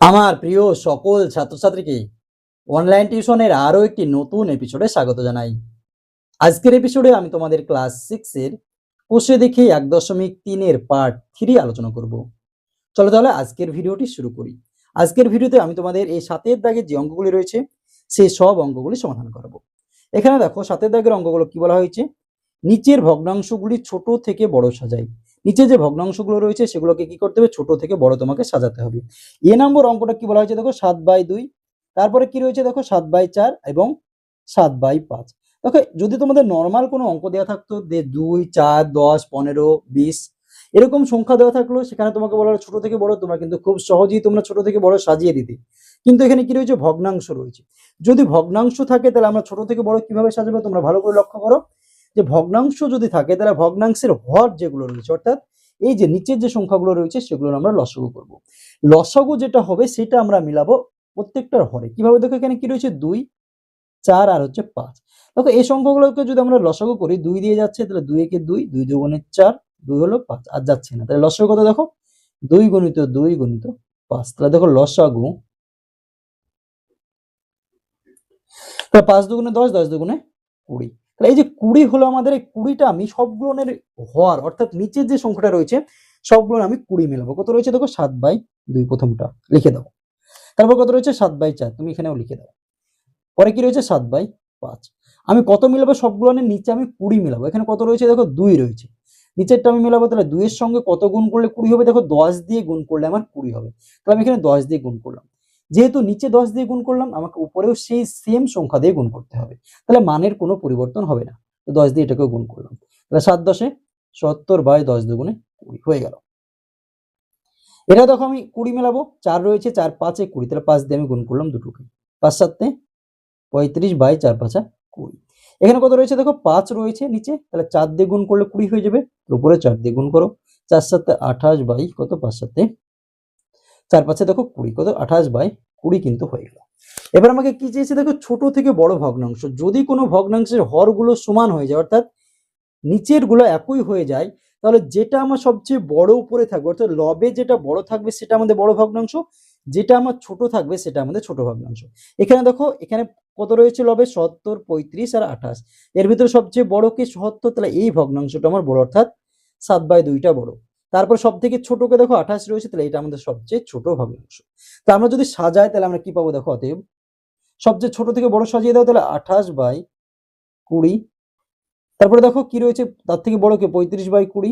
আমার প্রিয় সকল ছাত্রছাত্রীকে অনলাইন টিউশনের আরও একটি নতুন এপিসোডে স্বাগত জানাই। আজকের এপিসোডে আমি তোমাদের ক্লাস সিক্সের কোষে দেখে এক দশমিক তিনের পার্ট থ্রি আলোচনা করব। চলো তাহলে আজকের ভিডিওটি শুরু করি। আজকের ভিডিওতে আমি তোমাদের এই সাতের দাগের যে অঙ্কগুলি রয়েছে সেই সব অঙ্কগুলি সমাধান করব। এখানে দেখো সাতের দাগের অঙ্কগুলো কি বলা হয়েছে? নিচের ভগ্নাংশগুলি ছোট থেকে বড় সাজাই। নিচে যে ভগ্নাংশগুলো রয়েছে সেগুলোকে কি করতে হবে? ছোট থেকে বড় তোমাকে সাজাতে হবে। এ নম্বর অঙ্কটা কি বলা হয়েছে? দেখো, সাত বাই দুই। তারপরে কি রয়েছে? দেখো, সাত বাই চার এবং সাত বাই পাঁচ। দেখো, যদি তোমাদের নর্মাল কোনো অঙ্ক দেওয়া থাকতো, যে দুই, চার, দশ, পনেরো, বিশ, এরকম সংখ্যা দেওয়া থাকল, সেখানে তোমাকে বলা হলো ছোট থেকে বড়, তোমরা কিন্তু খুব সহজেই তোমরা ছোট থেকে বড় সাজিয়ে দিতে। কিন্তু এখানে কি রয়েছে? ভগ্নাংশ রয়েছে। যদি ভগ্নাংশ থাকে, তাহলে আমরা ছোট থেকে বড় কীভাবে সাজাবো? তোমরা ভালো করে লক্ষ্য করো। যে ভগ্নাংশ যদি থাকে, তাহলে ভগ্নাংশের হর যেগুলো রয়েছে, অর্থাৎ এই যে নিচের যে সংখ্যাগুলো রয়েছে, সেগুলো আমরা লসগু করব। লসগু যেটা হবে, সেটা আমরা মিলাবো প্রত্যেকটার হরে। কীভাবে? দেখো এখানে কি রয়েছে? দুই, চার আর হচ্ছে পাঁচ। দেখো এই সংখ্যাগুলোকে যদি আমরা লসগু করি, দুই দিয়ে যাচ্ছে, তাহলে দুই একে দুই দুই দুগুণে চার, দুই হলো পাঁচ, আর যাচ্ছে না। তাহলে লসগু কত দেখো? দুই গণিত দুই গণিত পাঁচ। তাহলে দেখো লসাগু পাঁচ দুগুণে দশ দশ দুগুণে কুড়ি। তাহলে এই যে কুড়ি হলো আমাদের, এই কুড়িটা আমি সবগুলোনের হওয়ার অর্থাৎ নিচের যে সংখ্যাটা রয়েছে সবগুলো আমি কুড়ি মেলাবো। কত রয়েছে দেখো? সাত বাই দুই প্রথমটা লিখে দাও। তারপর কত রয়েছে? সাত বাই চার, তুমি এখানেও লিখে দাও। পরে কি রয়েছে? সাত বাই পাঁচ। আমি কত মিলাবো? সবগুলোনের নিচে আমি কুড়ি মিলাবো। এখানে কত রয়েছে? দেখো, দুই রয়েছে। নিচেরটা আমি মেলাবো, তাহলে দুইয়ের সঙ্গে কত গুণ করলে কুড়ি হবে? দেখো, দশ দিয়ে গুণ করলে আমার কুড়ি হবে। তাহলে আমি এখানে দশ দিয়ে গুণ করলাম। যেহেতু নিচে দশ দিয়ে গুণ করলাম, আমাকে উপরেও সেই সেম সংখ্যা দিয়ে গুণ করতে হবে। তাহলে মানের কোনো পরিবর্তন হবে না। তো দশ দিয়ে এটাকেও গুণ করলাম। তাহলে সাত দশে সত্তর বাই দশ দুগুণে কুড়ি হয়ে গেল। এটা দেখো আমি কুড়ি মেলাবো। চার রয়েছে, চার পাঁচে কুড়ি। তাহলে পাঁচ দিয়ে আমি গুণ করলাম দুটোকে। পাঁচ সাতে পঁয়ত্রিশ বাই চার পাঁচা কুড়ি। এখানে কত রয়েছে দেখো? পাঁচ রয়েছে নিচে। তাহলে চার দিয়ে গুণ করলে কুড়ি হয়ে যাবে। উপরে চার দিয়ে গুণ করো। চার সাতে আঠাশ বাই কত? পাঁচ সাতে চার পাঁচে দেখো কুড়ি, কত? আঠাশ বাই কুড়ি কিন্তু হয়ে গেল। এবার আমাকে কি চেয়েছে দেখো, ছোট থেকে বড় ভগ্নাংশ। যদি কোনো ভগ্নাংশের হরগুলো সমান হয়ে যায়, অর্থাৎ নিচেরগুলো একই হয়ে যায়, তাহলে যেটা আমার সবচেয়ে বড় উপরে থাকবে, অর্থাৎ লবে যেটা বড় থাকবে সেটা আমাদের বড় ভগ্নাংশ, যেটা আমার ছোট থাকবে সেটা আমাদের ছোট ভগ্নাংশ। এখানে দেখো, এখানে কত রয়েছে লবে? সত্তর, পঁয়ত্রিশ আর আঠাশ। এর ভিতরে সবচেয়ে বড় কি সত্তর? তাহলে এই ভগ্নাংশটা আমার বড়, অর্থাৎ সাত বাই দুইটা বড়। তারপর সব থেকে ছোটকে দেখো আঠাশ রয়েছে, তাহলে এটা আমাদের সবচেয়ে ছোট ভগ্নাংশ তা আমরা যদি সাজাই, তাহলে আমরা কি পাবো দেখো অতএব? সবচেয়ে ছোট থেকে বড় সাজিয়ে দাও, তাহলে আঠাশ বাই কুড়ি। তারপরে দেখো কি রয়েছে? তার থেকে বড় কে? পঁয়ত্রিশ বাই কুড়ি।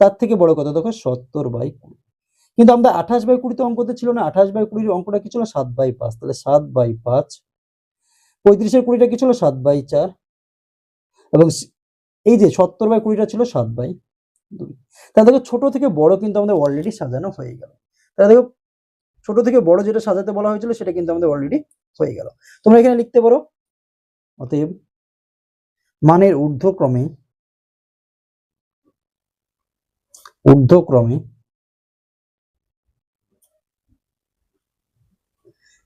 তার থেকে বড় কত? দেখো সত্তর বাই কুড়ি। কিন্তু আমরা আঠাশ বাই কুড়িতে অঙ্কতে ছিল না। আঠাশ বাই কুড়ির অঙ্কটা কি ছিল? সাত বাই পাঁচ। তাহলে সাত বাই পাঁচ। পঁয়ত্রিশের কুড়িটা কি ছিল? সাত বাই চার। এবং এই যে সত্তর বাই কুড়িটা ছিল সাত বাই দুই তাহলে দেখো, ছোট থেকে বড় কিন্তু আমাদের অলরেডি সাজানো হয়ে গেল। তাহলে দেখো, ছোট থেকে বড় যেটা সাজাতে বলা হয়েছিল, সেটা কিন্তু আমাদের অলরেডি হয়ে গেল। তোমরা এখানে লিখতে পারো, অতএব মানের ঊর্ধ্বক্রমে ঊর্ধ্বক্রমে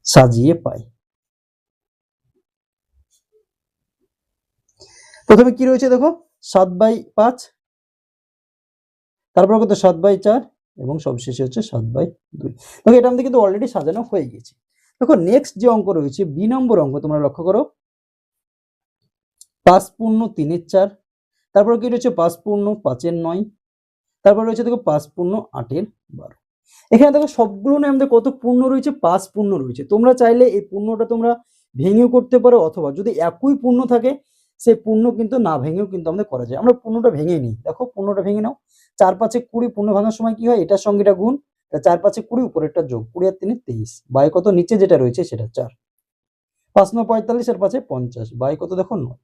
সাজিয়ে পাই। প্রথমে কি রয়েছে দেখো, সাত বাই পাঁচ তারপর কত? সাত বাই চার এবং সবশেষে হচ্ছে সাত বাই দুই। দেখো, এটা আমাদের কিন্তু অলরেডি সাজানো হয়ে গেছে। দেখো নেক্সট যে অঙ্ক রয়েছে বি নম্বর অঙ্ক তোমরা লক্ষ্য করো। পাঁচ পূর্ণ তিনের চার। তারপর কি রয়েছে? পাঁচ পূর্ণ পাঁচের নয়। তারপর রয়েছে দেখো, পাঁচ পূর্ণ আটের বারো। এখানে দেখো, সবগুলো নিয়ে আমাদের কত পূর্ণ রয়েছে? পাঁচ পূর্ণ রয়েছে। তোমরা চাইলে এই পূর্ণটা তোমরা ভেঙেও করতে পারো, অথবা যদি একই পূর্ণ থাকে সেই পূর্ণ কিন্তু না ভেঙেও কিন্তু আমাদের করা যায়। আমরা পূর্ণটা ভেঙে নিই। দেখো, পূর্ণটা ভেঙে নাও। চার পাঁচে কুড়ি পূর্ণ ভাঙার সময় কি হয়? এটার সঙ্গে এটা গুণ চার পাঁচে কুড়ি, উপরেরটা যোগ, কুড়ি আর তিনে তেইশ। বাই কত? নিচে যেটা রয়েছে সেটা চার। পাঁচ নয় পঁয়তাল্লিশ আর পাঁচে পঞ্চাশ। বাই কত? দেখো নয়।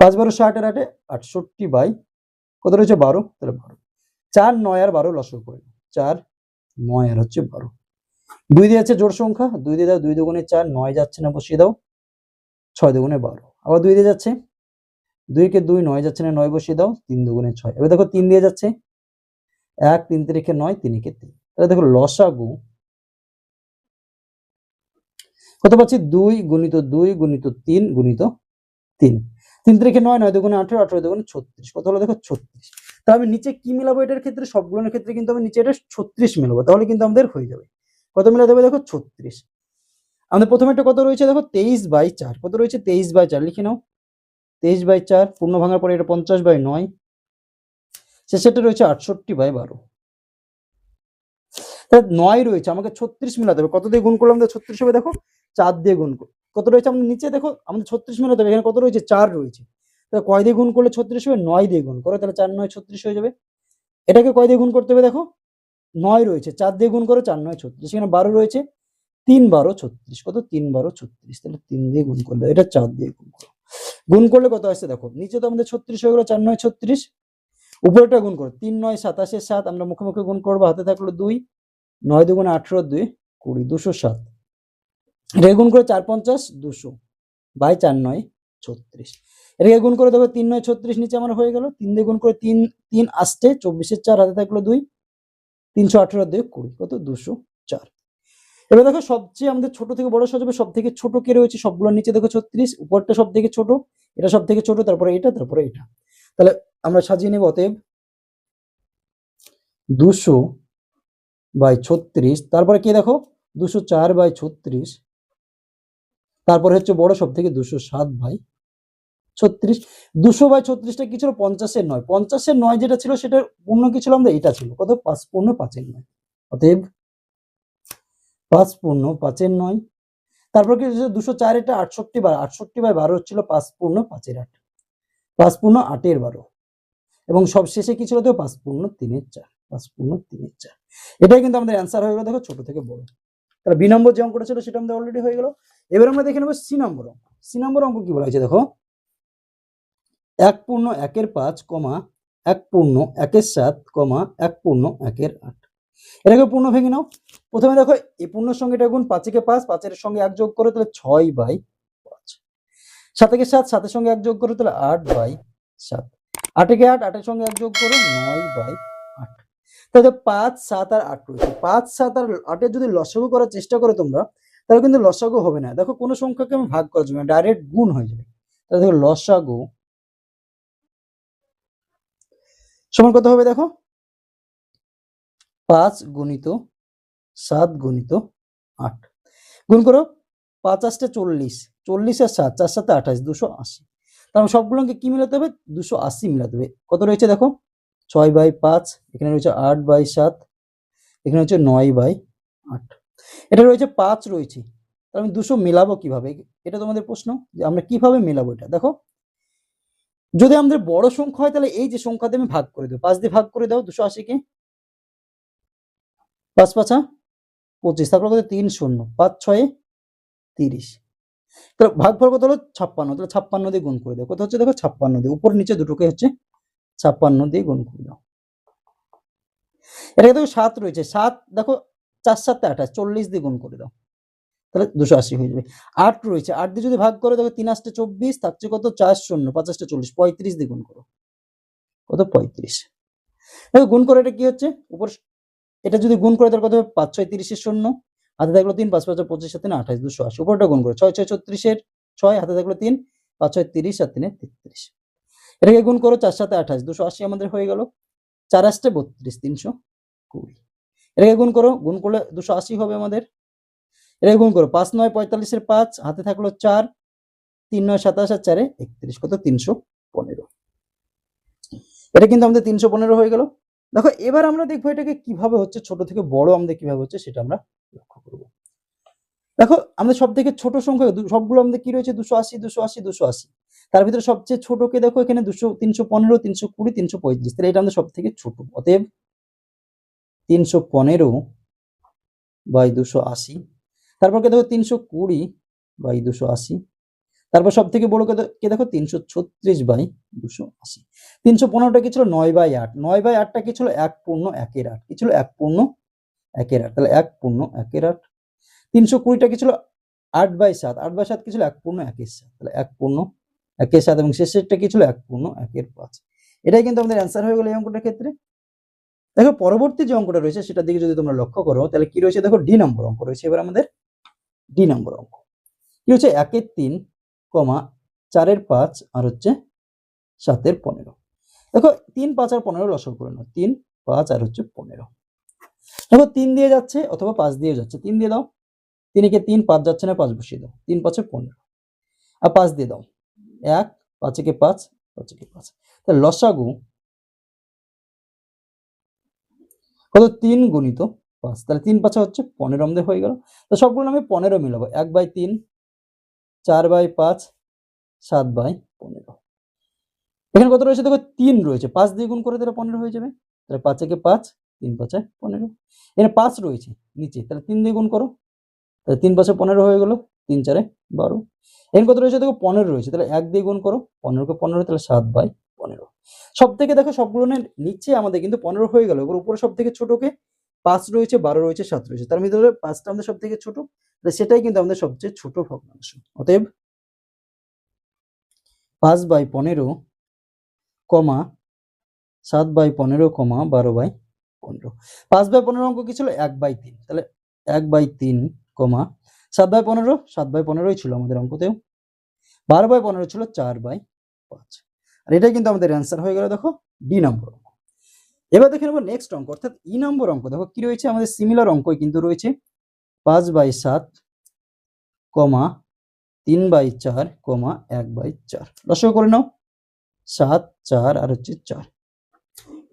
পাঁচ বারো ষাট আর আটে আটষট্টি বাই কত রয়েছে? বারো। তাহলে বারো। চার নয় আর বারো লসক করে চার নয় আর হচ্ছে বারো। দুই দিয়ে আছে জোড় সংখ্যা। দুই দিয়ে দাও দুই দুগুণে চার, নয় যাচ্ছে না, বসিয়ে দাও। ছয় দুগুণে বারো। আবার দুই দিয়ে যাচ্ছে দুইকে দুই নয় যাচ্ছে না, নয় বসিয়ে দাও, তিন দুগুণে ছয়। এবার দেখো তিন দিয়ে যাচ্ছে। এক, তিন তারিখে নয়, তিনকে তিন। তাহলে দেখো লসাগু কত পাচ্ছি? দুই গুণিত দুই গুণিত তিন গুণিত তিন। তিন তারিখে নয় নয় দুগুণে আঠেরো আঠেরো দুগুণে ছত্রিশ। কত হলো দেখো ছত্রিশ। তা আমি নিচে কি মিলাবো এটার ক্ষেত্রে? সবগুলোর ক্ষেত্রে কিন্তু আমি নিচে এটা ছত্রিশ মিলাবো, তাহলে কিন্তু আমাদের হয়ে যাবে। কত মিলাতে হবে দেখো ছত্রিশ। আমাদের প্রথমে একটা কত রয়েছে দেখো? তেইশ বাই চার। কত রয়েছে? তেইশ বাই চার। লিখে নাও। তেইশ বাই চার, পূর্ণ ভাঙার পরে এটা পঞ্চাশ বাই নয়। শেষেরটা রয়েছে আটষট্টি বাই বারো। নয় রয়েছে, আমাকে ছত্রিশ মিলাতে হবে। কত দিয়ে গুণ করলাম? ছত্রিশ হবে, দেখো, চার দিয়ে গুণ কর কত রয়েছে? আমাদের নিচে, দেখো, আমাদের ছত্রিশ মিলাতে হবে। এখানে কত রয়েছে? চার রয়েছে। তাহলে কয় দিয়ে গুণ করলে ছত্রিশ হবে? নয় দিয়ে গুণ করো, তাহলে চার, নয়, ছত্রিশ হয়ে যাবে। এটাকে কয় দিয়ে গুণ করতে হবে, দেখো? নয় রয়েছে। চার দিয়ে গুণ করো, চার, নয়, ছত্রিশ। এখানে বারো রয়েছে। তিন বারো, ছত্রিশ। কত? তিন বারো, ছত্রিশ। তাহলে তিন দিয়ে গুণ করলে, এটা চার দিয়ে গুণ করো। গুণ করলে কত আসছে দেখো? নিচে তো আমাদের ছত্রিশ হয়ে গেলো, চার নয় ছত্রিশ। উপরেটা গুণ করো, তিন নয় সাতাশে সাত, আমরা মুখে মুখে গুণ করব, হাতে থাকল দুই, নয় দুগুণে আঠেরো দুই, কুড়ি দুশো সাত। এটাকে গুণ করে চার পঞ্চাশ দুশো বাই চার নয় ছত্রিশ। এটাকে গুণ করে দেখো তিন নয় ছত্রিশ নিচে আমার হয়ে গেল, তিন দিয়ে গুণ করে তিন তিন আসতে চব্বিশের চার, হাতে থাকল দুই, তিনশো আঠেরো দুই, কুড়ি, কত? দুশো চার। এবার দেখো সবচেয়ে আমাদের ছোট থেকে বড় সাজাবে সব থেকে ছোট কে রয়েছে সবগুলোর নিচে দেখো ছত্রিশ, উপরটা সব থেকে ছোট, এটা সব থেকে ছোট, তারপরে এটা তারপরে এটা। তাহলে আমরা সাজিয়ে নেব, অতএব দুশো বাই ছত্রিশ, তারপরে কে দেখো? দুশো চার বাই ছত্রিশ, তারপরে হচ্ছে বড় সব থেকে দুশো সাত বাই ছত্রিশ। দুশো বাই ছত্রিশটা কি ছিল? পঞ্চাশের নয়। পঞ্চাশের নয় যেটা ছিল, সেটার পূর্ণ কি ছিল আমাদের? এটা ছিল। কত? পাঁচ, পূর্ণ পাঁচের নয়। অতএব পাঁচ পূর্ণ পাঁচের নয়। তারপর কি দুশো চার এটা আটষট্টি বার, আটষট্টি বাই বারো হচ্ছিল পাঁচ পূর্ণ পাঁচের আট। পাঁচ পূর্ণ আটের বারো। এবং সব শেষে কি ছিল? দেখো পাঁচ পূর্ণ তিনের চার পাঁচ পূর্ণ তিনের চার। এটাই কিন্তু আমাদের অ্যান্সার হয়ে গেল, দেখো, ছোট থেকে বড়। তাহলে বি নম্বর যে অঙ্কটা ছিল, সেটা আমাদের অলরেডি হয়ে গেল। এবার আমরা দেখে নেব সি নম্বর অঙ্ক। সি নম্বর অঙ্ক কি বলা হয়েছে, দেখো? এক পূর্ণ, একের পাঁচ, কমা এক পূর্ণ, একের সাত, কমা এক পূর্ণ, একের আট। এটাকে পূর্ণ ভেঙে নাও। প্রথমে দেখো, এই পূর্ণর সঙ্গে এটা গুণ পাঁচেকে পাঁচ পাঁচের সঙ্গে এক যোগ করে তাহলে ছয় বাই পাঁচ। সাতেকে সাত, সাতের সঙ্গে এক যোগ করে তাহলে আট বাই সাত। আটেকে আট, আটের সঙ্গে এক যোগ করে নয় বাই আট। তাহলে পাঁচ, সাত আর আট রয়েছে। পাঁচ, সাত আর আটের যদি লসাগু করার চেষ্টা করো তোমরা, তাহলে কিন্তু লসাগু হবে না। দেখো, কোনো সংখ্যাকে আমি ভাগ করা যাবে না ডাইরেক্ট গুণ হয়ে যাবে। তাহলে দেখো, লসাগু সমান কত হবে দেখো? পাঁচ গুণিত সাত গুণিত আট। গুণ করো পাঁচ আটটা চল্লিশ চল্লিশ আর সাত, চার সাথে আঠাশ, দুশো আশি। তারপর সবগুলোকে কি মিলাতে হবে? দুশো আশি মিলাতে হবে। কত রয়েছে দেখো? ছয় বাই পাঁচ, এখানে রয়েছে আট বাই সাত, এখানে হচ্ছে নয় বাই আট। এটা রয়েছে পাঁচ রয়েছে। তাহলে আমি দুশো মেলাবো কীভাবে? এটা তোমাদের প্রশ্ন যে আমরা কীভাবে মেলাবো এটা? দেখো, যদি আমাদের বড় সংখ্যা হয় তাহলে এই যে সংখ্যা দিয়ে আমি ভাগ করে দেবো, পাঁচ দিয়ে ভাগ করে দাও দুশো আশিকে। পাঁচ পাঁচা পঁচিশ, তারপর কত? তিন শূন্য, পাঁচ ছয়ে, তিরিশ। তাহলে ভাগ ভাগফল কত হলো? ছাপ্পান্ন। তাহলে ছাপ্পান্ন দিয়ে গুণ করে দাও। কত হচ্ছে? দেখো, ছাপ্পান্ন দিয়ে। উপর নিচে দুটোকে হচ্ছে ছাপ্পান্ন দিয়ে গুণ করে দাও। এটাকে দেখো, সাত রয়েছে। সাত, দেখো, চার সাতটা আঠাশ, চল্লিশ দিয়ে গুণ করে দাও। তাহলে দুশো আশি হয়ে যাবে। আট রয়েছে। আট দিয়ে যদি ভাগ করে, দেখো, তিন আসতে চব্বিশ থাকছে কত? চার শূন্য পঞ্চাশটা চল্লিশ, পঁয়ত্রিশ দিয়ে গুণ করো। কত? পঁয়ত্রিশ। দেখো, গুণ করে এটা কি হচ্ছে? উপর এটা যদি গুণ করে, তাহলে কত হবে? পাঁচ, ছয়, তিরিশের শূন্য। হাতে থাকল তিন, পাঁচ পাঁচ পঁচিশ, সাত, তিন, আঠাশ, দুশো আশি। উপরটা গুণ করে। ছয় ছয়, ছত্রিশের ছয়, হাতে থাকল তিন, পাঁচ, ছয়, তিরিশ আর তিনে তেত্রিশ। এটাকে গুণ করো, চার সাথে আঠাশ, দুশো আশি আমাদের হয়ে গেল। চার আসতে বত্রিশ, তিনশো কুড়ি। এটাকে গুণ করো, গুণ করলে দুশো আশি হবে আমাদের। এটাকে গুণ করো, পাঁচ, নয়, পঁয়তাল্লিশের পাঁচ, হাতে থাকল চার, তিন, নয়, সাতাশ, আর চারে একত্রিশ, কত? তিনশো পনেরো। এটা কিন্তু আমাদের তিনশো পনেরো হয়ে গেল। দেখো, এবার আমরা দেখব এটাকে কীভাবে হচ্ছে ছোট থেকে বড় আমাদের কীভাবে হচ্ছে সেটা আমরা লক্ষ্য করব। দেখো, আমাদের সব থেকে ছোট সংখ্যা সবগুলো আমাদের কি রয়েছে? দুশো আশি দুশো আশি দুশো আশি। তার ভিতরে সবচেয়ে ছোটকে দেখো এখানে দুশো, তিনশো পনেরো, তিনশো কুড়ি, তিনশো পঁয়ত্রিশ। তাহলে এটা আমাদের সব থেকে ছোট। অতএব তিনশো পনেরো বাই দুশো আশি। তারপর দেখো তিনশো কুড়ি বাই দুশো আশি। তারপর সব থেকে বড় কে দেখো? তিনশো ছত্রিশ বাই দুশো আশি। তিনশো পনেরোটা কি ছিল? নয় বাই আট। নয় বাই আটটা কি ছিল? এক পূর্ণ একের আট। কি ছিল? এক পূর্ণ একের আট। তাহলে এক পূর্ণ একের আট। তিনশো কুড়িটা কি ছিল? আট বাই সাত। আট বাই সাত কি ছিল? এক পূর্ণ একের সাত। তাহলে এক পূর্ণ একের সাত এবং শেষেরটা কি ছিল? এক পূর্ণ একের পাঁচ। এটাই কিন্তু আমাদের অ্যান্সার হয়ে গেল এই অঙ্কটার ক্ষেত্রে। দেখো, পরবর্তী যে অঙ্কটা রয়েছে, সেটার দিকে যদি তোমরা লক্ষ্য করো, তাহলে কি রয়েছে? দেখো, ডি নম্বর অঙ্ক রয়েছে। এবার আমাদের ডি নম্বর অঙ্ক। কি হচ্ছে? একের তিন কমা চারের পাঁচ আর হচ্ছে সাতের পনেরো। দেখো, তিন, পাঁচ আর পনেরো লসক করে নাও। তিন, পাঁচ আর হচ্ছে পনেরো। দেখো, তিন দিয়ে যাচ্ছে অথবা পাঁচ দিয়ে যাচ্ছে। তিন দিয়ে দাও। তিনকে তিন, পাঁচ যাচ্ছে না, পাঁচ বসিয়ে দাও। তিন, পাঁচে পনেরো। আর পাঁচ দিয়ে দাও। এক পাঁচেকে পাঁচ পাঁচেকে পাঁচ। তাহলে লসাগু কত? তিন গুণিত পাঁচ। তাহলে তিন, পাঁচা হচ্ছে পনেরো আমাদের হয়ে গেল। তো সবগুলো আমি পনেরো মিলাবো। এক বাই তিন চার বাই পাঁচ, সাত বাই পনেরো। এখানে কত রয়েছে? দেখো, তিন রয়েছে। পাঁচ দিয়ে গুণ করে তাহলে পনেরো হয়ে যাবে। তাহলে পাঁচ একে পাঁচ, তিন পাঁচে পনেরো। এখানে পাঁচ রয়েছে নিচে। তাহলে তিন দিয়ে গুণ করো। তাহলে তিন পাঁচে পনেরো হয়ে গেল, তিন চারে বারো। এখানে কত রয়েছে? দেখো, পনেরো রয়েছে। তাহলে এক দিয়ে গুণ করো, পনেরোকে পনেরো, তাহলে সাত বাই পনেরো। সব থেকে দেখো, সবগুলো নিচে আমাদের কিন্তু পনেরো হয়ে গেল। এবার উপরে সব থেকে ছোটকে পাঁচ রয়েছে, বারো রয়েছে, সাত রয়েছে। তার মধ্যে পাঁচটা আমাদের সব থেকে ছোট সেটাই কিন্তু আমাদের সবচেয়ে ছোট ভগ্নাংশ। অতএব পাঁচ বাই পনেরো কমা, সাত বাই পনেরো কমা, বারো বাই পনেরো। পাঁচ বাই পনেরো অঙ্ক কি ছিল? এক বাই তিন। তাহলে এক বাই তিন কমা, সাত বাই পনেরো, সাত বাই পনেরোই ছিল আমাদের অঙ্কতেও। বারো বাই পনেরো ছিল চার বাই পাঁচ। আর এটাই কিন্তু আমাদের অ্যান্সার হয়ে গেল, দেখো ডি নম্বর এবার দেখে নেব নেক্সট অঙ্ক, অর্থাৎ ই নম্বর অঙ্ক। দেখো কি রয়েছে? আমাদের সিমিলার অঙ্কই কিন্তু রয়েছে। পাঁচ বাই সাত কমা তিন বাই চার কমা এক বাই চার। লসও করে নাও। সাত, চার আর হচ্ছে চার।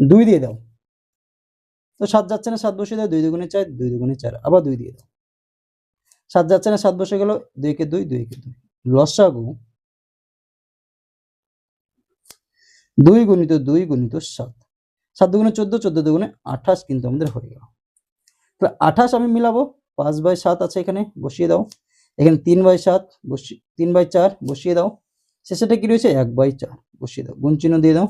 দুই দিয়ে দাও। তো সাত যাচ্ছে না, সাত বসে দাও। দুই দুগুণে চার, দুই দুগুণে চার। আবার দুই দিয়ে দাও। সাত যাচ্ছে না, সাত বসে গেল। দুইকে দুই দুই কে দুই। লসাগু দুই গুণিত দুই গুণিত সাত। সাত দুগুণে চোদ্দ চোদ্দ দুগুণে আঠাশ কিন্তু আমাদের হয়ে গেল। তাহলে আঠাশ আমি মিলাবো, পাঁচ বাই সাত আছে এখানে, বসিয়ে দাও। এখানে তিন বাই সাত বসিয়ে তিন বাই চার বসিয়ে দাও। শেষেটা কি রয়েছে? এক বাই চার বসিয়ে দাও। গুণ চিহ্ন দিয়ে দাও।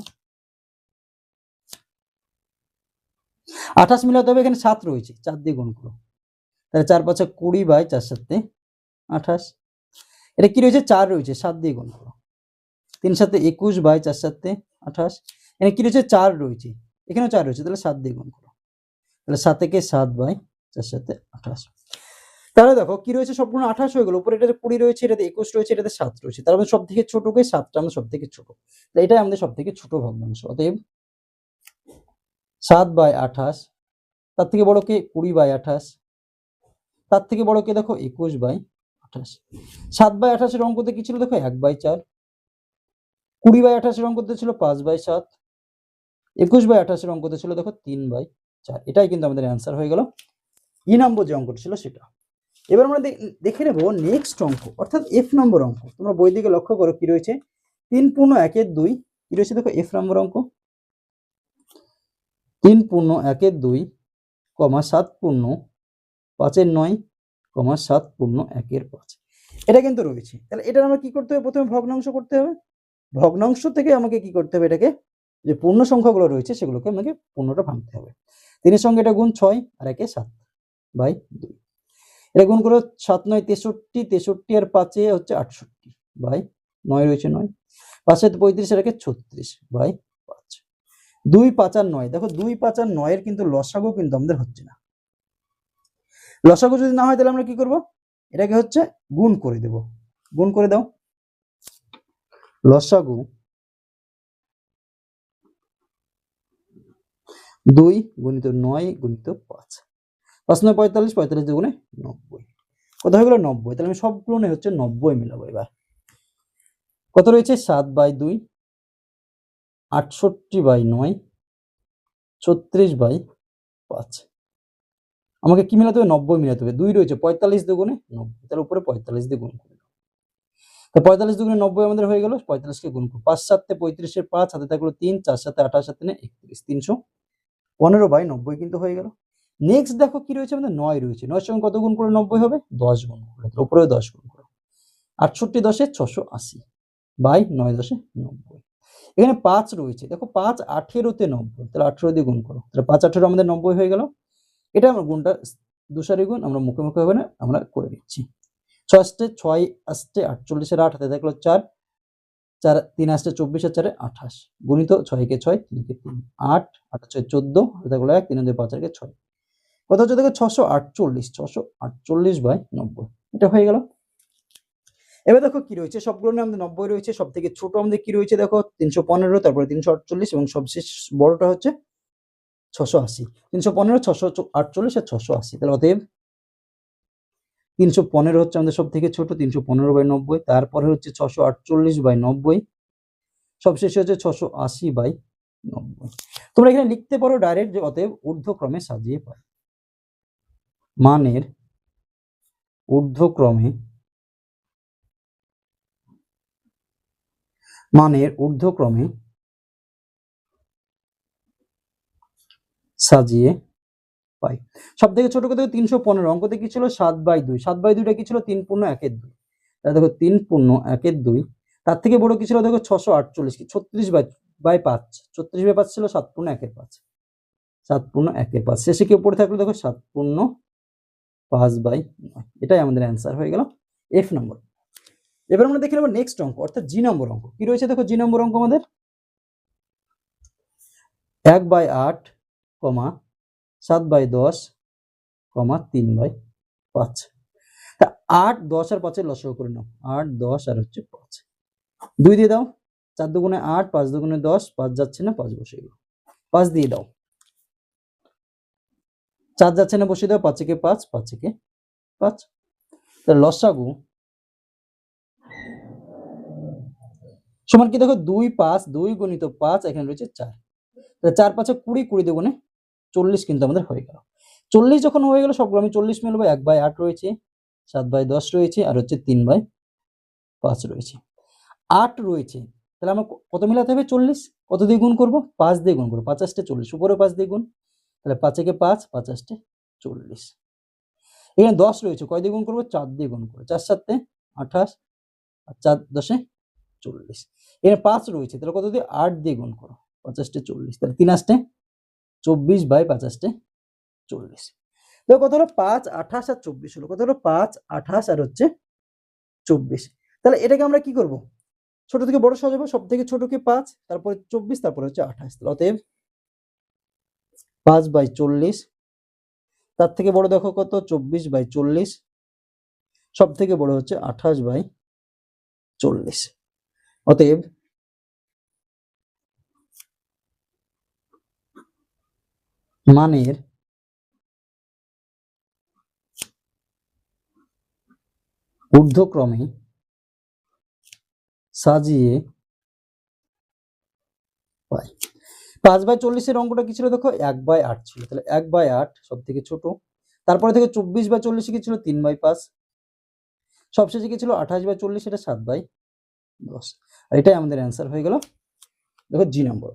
আঠাশ মিলাতে হবে, এখানে সাত রয়েছে, চার দিয়ে গুণ করো। তাহলে চার পাঁচে কুড়ি বাই চার সাতে আঠাশ। এটা কি রয়েছে? চার রয়েছে, সাত দিয়ে গুণ করো। তিন সাথে একুশ বাই চার সাতে আঠাশ। এখানে কি রয়েছে? চার রয়েছে। এখানেও চার রয়েছে, তাহলে সাত দিয়ে গুণ করো। তাহলে সাত থেকে সাত বাই চার সাথে আঠাশ। তাহলে দেখো কি রয়েছে? সম্পূর্ণ আঠাশ হয়ে গেল। উপরে এটাতে কুড়ি রয়েছে, এটাতে একুশ রয়েছে, এটাতে সাত রয়েছে। তার মধ্যে সব থেকে ছোটকে সাতটা আমাদের সব থেকে ছোট। তাহলে এটাই আমাদের সব থেকে ছোট ভগ্নাংশ। অতএব সাত বাই আঠাশ, তার থেকে বড় কে? কুড়ি বাই আঠাশ। তার থেকে বড় কে? দেখো একুশ বাই আঠাশ। সাত বাই আঠাশের অঙ্কতে কি ছিল? দেখো এক বাই চার। কুড়ি বাই আঠাশের অঙ্কতে ছিল পাঁচ বাই সাত। একুশ বাই আঠাশের অঙ্কতে ছিল, দেখো তিন বাই চার। এটাই কিন্তু আমাদের অ্যান্সার হয়ে গেল। ই নম্বর যে অঙ্কটা ছিল সেটা। এবার আমরা দেখে নেব নেক্সট অঙ্ক, অর্থাৎ এফ নম্বর অঙ্ক। তোমরা বই দিকে লক্ষ্য করো কি রয়েছে। তিন পূর্ণ একের দুই, কি রয়েছে দেখো এফ নম্বর অঙ্ক। তিন পূর্ণ একের দুই, কমা সাত পূর্ণ পাঁচের নয়, কমা সাত পূর্ণ একের পাঁচ। এটা কিন্তু রয়েছে। তাহলে এটা আমরা কি করতে হবে? প্রথমে ভগ্নাংশ করতে হবে। ভগ্নাংশ থেকে আমাকে কি করতে হবে এটাকে যে পূর্ণ সংখ্যাগুলো রয়েছে সেগুলোকে আমাকে পূর্ণটা ভাঙতে হবে। তিনের সঙ্গে এটা গুণ ছয় আর একে সাত বাই দুই। এটা গুণ করো সাত নয় তেষট্টি তেষট্টি আর পাঁচে হচ্ছে আটষট্টি বাই নয় রয়েছে নয়। পাঁচে পঁয়ত্রিশ আর একে ছত্রিশ বাই পাঁচ। দুই, পাঁচ আর নয়, দেখো দুই, পাঁচ আর নয়ের কিন্তু লসাগু কিন্তু আমাদের হচ্ছে না। লসাগু যদি না হয় তাহলে আমরা কি করব? এটাকে হচ্ছে গুণ করে দেব। গুণ করে দাও। লসাগু দুই গুণিত নয় গুণিত পাঁচ। পাঁচ নয় পঁয়তাল্লিশ পঁয়তাল্লিশ দুগুণে নব্বই। কত হয়ে গেল নব্বই? তাহলে আমি সবগুলো হচ্ছে নব্বই মিলাবো এবার। কত রয়েছে? সাত বাই দুই, আটষট্টি বাই নয়, ছত্রিশ বাই পাঁচ। আমাকে কি মিলাতে হবে? নব্বই মিলাতে হবে। দুই রয়েছে, পঁয়তাল্লিশ দুগুণে নব্বই। তার উপরে পঁয়তাল্লিশ দিয়ে গুণ করে। তো পঁয়তাল্লিশ দুগুণে নব্বই আমাদের হয়ে গেল, পঁয়তাল্লিশকে গুণ করো। পাঁচ সাতে পঁয়ত্রিশের পাঁচ হাতে থাকল তিন, চার সাথে আঠাশ সাথে একত্রিশ। তিনশো পনেরো বাই নব্বই কিন্তু হয়ে গেল। নেক্সট দেখো কি রয়েছে আমাদের? নয় রয়েছে। নয়ের সঙ্গে কত গুণ করে নব্বই হবে? দশ গুণ করে। উপরেও দশ গুণ করো। আটষট্টি দশে ছশো আশি বাই নয় দশে নব্বই। এখানে পাঁচ রয়েছে। দেখো পাঁচ আঠেরোতে নব্বই। তাহলে আঠেরো দিয়ে গুণ করো। তাহলে পাঁচ আঠেরো আমাদের নব্বই হয়ে গেল। এটা আমরা গুণটা দুসারি গুণ আমরা মুখে মুখে হবে না, আমরা করে নিচ্ছি। ছয় আসতে ছয় আসতে আটচল্লিশের আট হাতে থাকল চার। চার, তিন আসতে চব্বিশের চারে আঠাশ। গুণিত ছয়কে ছয় তিনকে তিন। আট আট ছয় চোদ্দ হাতে এক তিন দুই পাঁচ আটকে ছয়। কত হচ্ছে দেখো ছশো আটচল্লিশ ছশো আটচল্লিশ বাই নব্বই। এটা হয়ে গেল। এবার দেখো কি রয়েছে? সবগুলো নিয়ে আমাদের নব্বই রয়েছে। সব থেকে ছোট আমাদের কি রয়েছে দেখো? তিনশো পনেরো, তারপরে তিনশো আটচল্লিশ এবং সবশেষ বড়টা হচ্ছে ছশো আশি। তিনশো পনেরো, ছশো আটচল্লিশ আর ছশো আশি। তাহলে অতএব তিনশো পনেরো হচ্ছে আমাদের সব থেকে ছোট, তিনশো পনেরো বাই নব্বই, তারপরে হচ্ছে ছশো আটচল্লিশ বাই নব্বই, সবশেষে হচ্ছে ছশো আশি বাই নব্বই। তোমরা এখানে লিখতে পারো ডাইরেক্ট যে অতএব ঊর্ধ্বক্রমে সাজিয়ে পাই। মানের ঊর্ধ্বক্রমে মানের ঊর্ধ্বক্রমে সাজিয়ে পাই। সব থেকে ছোট কথা তিনশো পনেরো, অঙ্কতে কি ছিল? সাত বাই দুই। সাত বাই দুইটা কি ছিল? তিন পূর্ণ একের দুই। তাহলে দেখো তিন পূর্ণ একের দুই। তার থেকে বড় কি ছিল? দেখো ছশো আটচল্লিশ কি? ছত্রিশ বাই বাই পাঁচ। ছত্রিশ বাই পাঁচ ছিল সাত পূর্ণ একের পাঁচ। সাত পূর্ণ একের পাঁচ। শেষে কি উপরে থাকল? দেখো সাত পূর্ণ পাঁচ বাই নয়। এটাই আমাদের অ্যান্সার হয়ে গেল এফ নম্বর এবার আমরা দেখে নেব নেক্সট অঙ্ক, অর্থাৎ জি নম্বর অঙ্ক। কি রয়েছে দেখো জি নম্বর অঙ্ক আমাদের? এক বাই আট, কমা সাত বাই দশ কমা তিন বাই পাঁচ। তা আট, দশ আর পাঁচের লসও করে নাও। আট, দশ আর হচ্ছে পাঁচ। দুই দিয়ে দাও। চার দুগুণে আট, পাঁচ দুগুণে দশ, পাঁচ যাচ্ছে না, পাঁচ বসে গেল পাঁচ দিয়ে দাও। চার যাচ্ছে না বসে দাও। পাঁচেকে পাঁচ পাঁচেকে পাঁচ। তাহলে লসাগু সমান কি দেখো? দুই পাঁচ, দুই গুণিত পাঁচ, এখানে রয়েছে চার। তাহলে চার পাঁচে কুড়ি কুড়ি দুগুণে চল্লিশ কিন্তু আমাদের হয়ে গেল। চল্লিশ যখন হয়ে গেল, সবগুলো আমি চল্লিশ মেলবো এক বাই আট রয়েছে, সাত বাই দশ রয়েছে, আর হচ্ছে তিন বাই পাঁচ রয়েছে। আট রয়েছে, তাহলে আমার কত মিলাতে হবে চল্লিশ? কত দিয়ে গুণ করব? পাঁচ দিয়ে গুণ করব। পাঁচাশটে চল্লিশ, উপরে পাঁচ দিয়ে গুণ। তাহলে পাঁচেকে পাঁচ পাঁচাশটে চল্লিশ। এখানে দশ রয়েছে, কয় দিয়ে গুণ করব? চার দিয়ে গুণ করব। চার সাতে আঠাশ, আর চার দশে চল্লিশ। এখানে পাঁচ রয়েছে, তাহলে কত দিয়ে? আট দিয়ে গুণ করো পঞ্চাশটে চল্লিশ। তাহলে তিন আসটে চব্বিশ বাই পঞ্চাশটে চল্লিশ। তো কত হলো? পাঁচ, আঠাশ আর চব্বিশ হলো। কত হলো? পাঁচ, আঠাশ আর হচ্ছে চব্বিশ। তাহলে এটাকে আমরা কি করব? ছোট থেকে বড় সাজাবো সব থেকে ছোটকে পাঁচ, তারপরে চব্বিশ, তারপরে হচ্ছে আঠাশ। অতএব পাঁচ বাই চল্লিশ, তার থেকে বড় দেখো কত? চব্বিশ বাই চল্লিশ সব থেকে বড় হচ্ছে আঠাশ বাই চল্লিশ। অতএব মানের ঊর্ধ্বক্রমে সাজিয়ে পাঁচ বাই চল্লিশের অঙ্কটা কি ছিল দেখো? এক বাই আট ছিল। তাহলে এক বাই আট সব থেকে ছোট। তারপরে থেকে চব্বিশ বাই চল্লিশে কি ছিল? তিন বাই পাঁচ। সবশেষে কি ছিল? আঠাশ বাই চল্লিশ, এটা সাত বাই দশ। আর এটাই আমাদের অ্যান্সার হয়ে গেল। দেখো জি নম্বর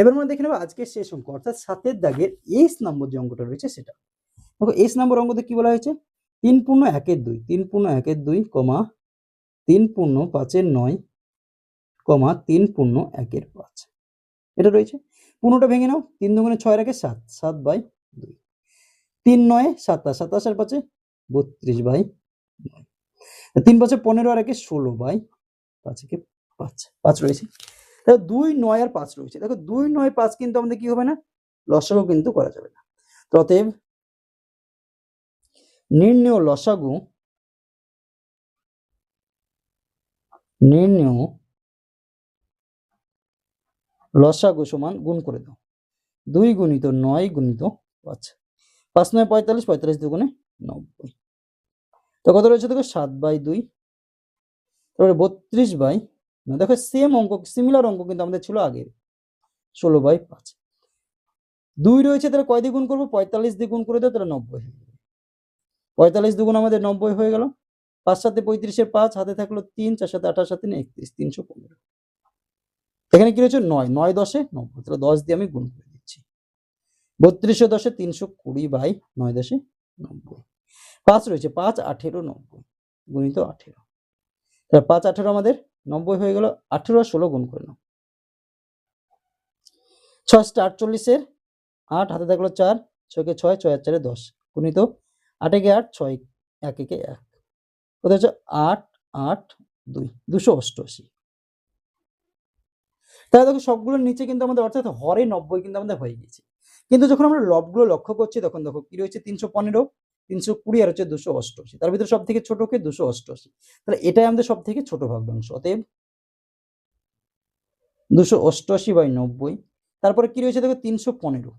এবার আমরা দেখে নেব আজকের শেষ অঙ্ক, অর্থাৎ সাতের দাগের এস নম্বর যে অঙ্কটা রয়েছে সেটা। দেখো, এস নম্বর অঙ্কতে কি বলা হয়েছে? তিন পূর্ণ একের দুই, তিন পূর্ণ একের দুই, কমা তিন পূর্ণ পাঁচের নয়, কমা তিন পূর্ণ একের পাঁচ। এটা রয়েছে। পূর্ণটা ভেঙে নাও, তিন দুগুণে ছয় রাখে সাত সাত বাই দুই। তিন নয়, সাতাশ সাতাশ আর পাঁচে বত্রিশ বাই নয়। তিন পাঁচে পনেরো আর একে ষোলো বাই পাঁচ পাঁচ পাঁচ রয়েছে। দেখো দুই নয় আর পাঁচ রয়েছে। দেখো দুই নয় পাঁচ কিন্তু আমাদের কি হবে না? লসাগু কিন্তু করা যাবে না। অতএব নির্ণয় লসাগু নির্ণয় লসাগু সমান গুণ করে দাও। দুই গুণিত নয় গুণিত পাঁচ। পাঁচ নয় পঁয়তাল্লিশ পঁয়তাল্লিশ দুগুণে নব্বই। তো কত রয়েছে দেখো? সাত বাই দুই। তারপরে বত্রিশ বাই না, দেখো সেম অঙ্ক সিমিলার অঙ্ক কিন্তু আমাদের ছিল আগে ষোলো বাই পাঁচ। দুই রয়েছে, তাহলে কয় দিয়ে গুণ করব? পঁয়তাল্লিশ দিয়ে গুণ করে দাও, তাহলে নব্বই পঁয়তাল্লিশ দুগুণ আমাদের নব্বই হয়ে গেল। পাঁচ সাথে পঁয়ত্রিশের পাঁচ, হাতে থাকল তিন, চার সাথে আঠাশ, সাথে একত্রিশ, তিনশো পনেরো। এখানে কি রয়েছে? নয় নয় দশে নব্বই। তাহলে দশ দিয়ে আমি গুণ করে দিচ্ছি। বত্রিশশো দশে তিনশো কুড়ি বাই নয় দশে নব্বই। পাঁচ রয়েছে, পাঁচ আঠেরো নব্বই। গুণিত আঠেরো। তাহলে পাঁচ আঠেরো আমাদের নব্বই হয়ে গেল, আঠেরো আর ষোলো গুণ করে নাও। ছয়টা আটচল্লিশের আট, হাতে থাকল চার, ছয়কে ছয় ছয় আর চারে দশ। গুণিত আট একে আট, ছয় এক একে এক। কোথায় হচ্ছে আট আট, দুই, দুশো অষ্টআশি। তাহলে দেখো সবগুলোর নিচে কিন্তু আমাদের অর্থাৎ হরে নব্বই কিন্তু আমাদের হয়ে গেছে কিন্তু যখন আমরা লবগুলো লক্ষ্য করছি তখন দেখো কি রয়েছে? তিনশো পনেরো তিনশো কুড়ি আর হচ্ছে দুশো অষ্টআশি। তার ভিতরে সব থেকে ছোট কে? দুশো অষ্টআশি। তাহলে এটাই আমাদের সব থেকে ছোট ভগ্নাংশ অতএব দুশো অষ্টআশি বাই নব্বই। তারপরে কি রয়েছে দেখো? তিনশো পনেরো।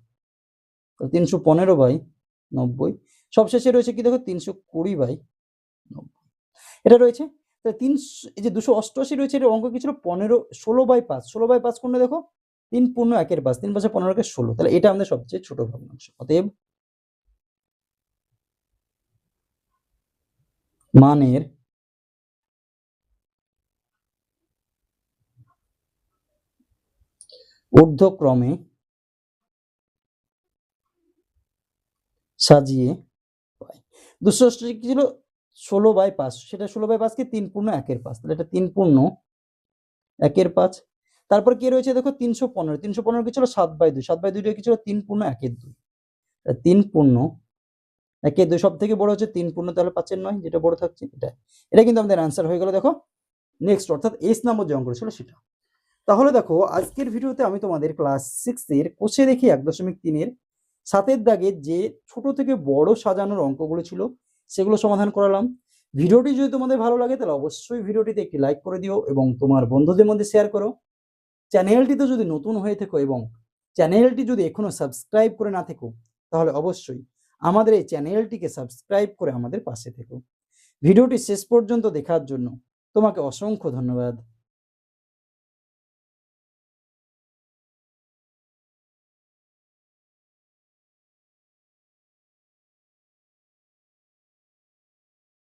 তিনশো পনেরো বাই নব্বই। সবশেষে রয়েছে কি দেখো? তিনশো কুড়ি বাই নব্বই। এটা রয়েছে? তাহলে তিনশো, এই যে দুশো অষ্টআশি রয়েছে এটা অঙ্ক কি ছিল? পনেরো, ষোলো বাই পাঁচ। ষোলো বাই পাঁচ কোনটা দেখো? তিন পূর্ণ একের পাঁচ। তিন পাঁচে পনেরো একের ষোলো। তাহলে এটা আমাদের সবচেয়ে ছোট ভগ্নাংশ অতএব মানের ঊর্ধ্বক্রমে সাজিয়ে পাই দুশো কি ছিল? ষোলো বাই পাঁচ। সেটা ষোলো বাই পাঁচকে তিন পূর্ণ একের পাঁচ। তাহলে এটা তিন পূর্ণ একের পাঁচ। তারপর কি রয়েছে? দেখো, তিনশো পনেরো। তিনশো পনেরো কি ছিল? সাত বাই দুই। সাত বাই দুইটা কি ছিল? তিন পূর্ণ একের দুই। তিন পূর্ণ একের দুই সব থেকে বড় হচ্ছে তিন পূর্ণ তাহলে পাঁচের নয়, যেটা বড় থাকছে এটা। এটা কিন্তু আমাদের অ্যান্সার হয়ে গেল, দেখো। নেক্সট অর্থাৎ এস নাম্বার যে অঙ্ক ছিল সেটা। তাহলে দেখো, আজকের ভিডিওতে আমি তোমাদের ক্লাস সিক্সের কোষে দেখি এক দশমিক তিনের সাতের দাগের যে ছোট থেকে বড় সাজানোর অঙ্কগুলো ছিল, সেগুলো সমাধান করালাম। ভিডিওটি যদি তোমাদের ভালো লাগে, তাহলে অবশ্যই ভিডিওটিতে একটি লাইক করে দিও এবং তোমার বন্ধুদের মধ্যে শেয়ার করো। চ্যানেলটিতে যদি নতুন হয়ে থেকো এবং চ্যানেলটি যদি এখনও সাবস্ক্রাইব করে না থেকো, তাহলে অবশ্যই আমাদের এই চ্যানেলটিকে সাবস্ক্রাইব করে আমাদের পাশে থেকো। ভিডিওটি শেষ পর্যন্ত দেখার জন্য তোমাকে অসংখ্য ধন্যবাদ।